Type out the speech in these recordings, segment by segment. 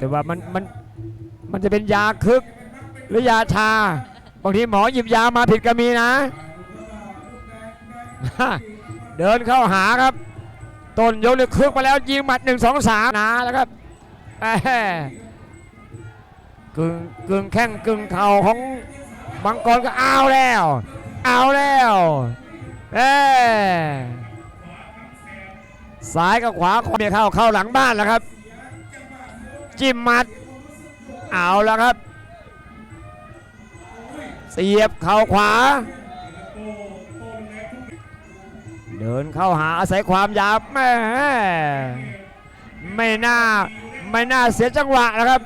แต่ว่ามันมันมันจะเป็นยาคึกหรือยาชา บางทีหมอหยิบยามาผิดก็มีนะ เดินเข้าหาครับ ต้นยกเลยคึกมาแล้วยิงหมัดหนึ่งสองสามนะแล้วครับกึ่งกึ่งแข้งกึ่งเข่าของบังกรก็เอาแล้ว เอาแล้วเอ้ซ้ายกับขวาขวาเนี่ยเข้าเข้าหลังบ้านแล้วครับ จิ้มหมัด เอาแล้วครับ เสียบเข่าขวา เดินเข้าหาอาศัยความยาวแม่ไม่น่าไม่น่าเสียจังหวะนะครับ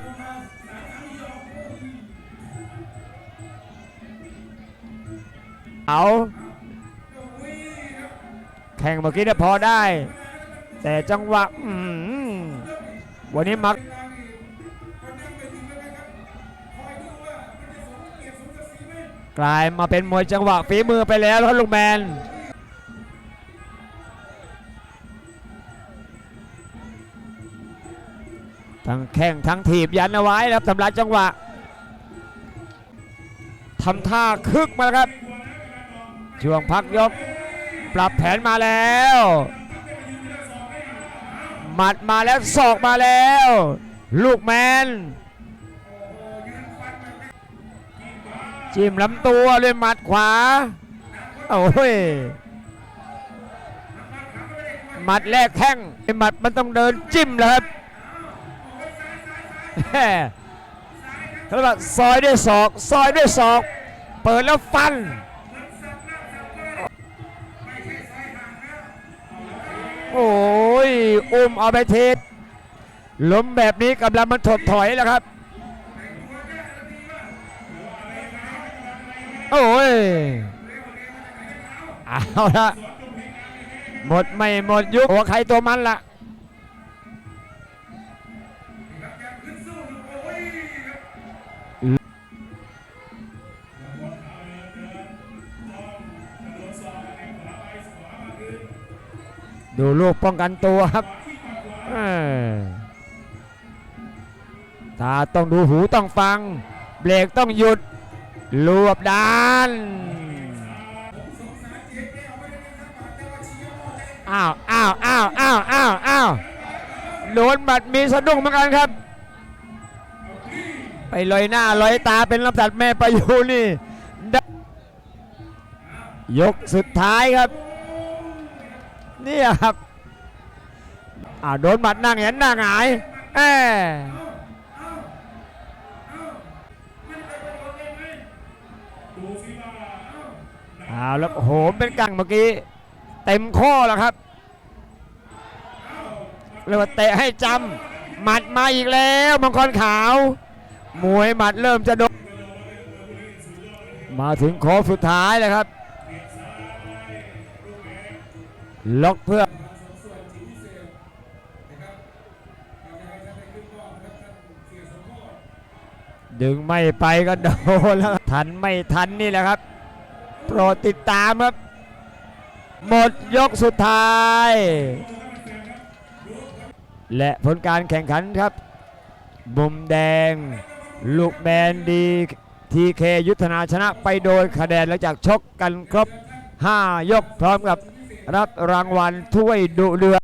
เอาแข่งเมื่อกี้เนี่ยพอได้ แต่จังหวะวันนี้มัก กลายมาเป็นมวยจังหวะฝีมือไปแล้วครับลุงแมนทั้งแข้งทั้งถีบยันเอาไว้นะครับทำลายจังหวะทำท่าคึกมาแล้วครับ ช่วงพักยก ปรับแผนมาแล้วหมัดมาแล้วศอกมาแล้ว ลูกแมน จิ้มลำตัวด้วยหมัดขวา โอ้ยหมัดแรกแข้งหมัดมันต้องเดินจิ้มเลยครับแม่เขาเรียกซอยด้วยศอก ซอยด้วยศอก เปิดแล้วฟัน โอ้ยอุ้มเอาไปเทสล้มแบบนี้กำลังมันถดถอยแล้วครับ โอ้ยเอาละหมดไม่หมดยุคหัวใครตัวมันละดูลูกป้องกันตัวครับตาต้องดูหูต้องฟัง เบรกต้องหยุด รวบด้านอ้าวอ้าวอ้าวอ้าวอ้าวอ้าวโดนบัดมีสะดุ้งเหมือนกันครับ ไปลอยหน้าลอยตาเป็นลำตัดแม่ประยูนี่ ยกสุดท้ายครับ นี่ครับอ้าวโดนหมัดนั่งเห็นหน้าหงายแอบ เอาแล้วโหมเป็นกังเมื่อกี้ เต็มข้อแล้วครับเรียกว่าเตะให้จำหมัดมาอีกแล้วมังกรขาว มวยหมัดเริ่มจะโดนมาถึงโค้งสุดท้ายเลยครับ ล็อกเพื่อ ดึงไม่ไปก็โดนแล้วทันไม่ทันนี่แหละครับ โปรดติดตามครับ หมดยกสุดท้าย และผลการแข่งขันครับมุมแดง ลูกแมนดีทีเคยุทธนาชนะไปโดยคะแนนหลังจากชกกันครบ 5 ยกพร้อมกับรับรางวัลถ้วยดุเดือ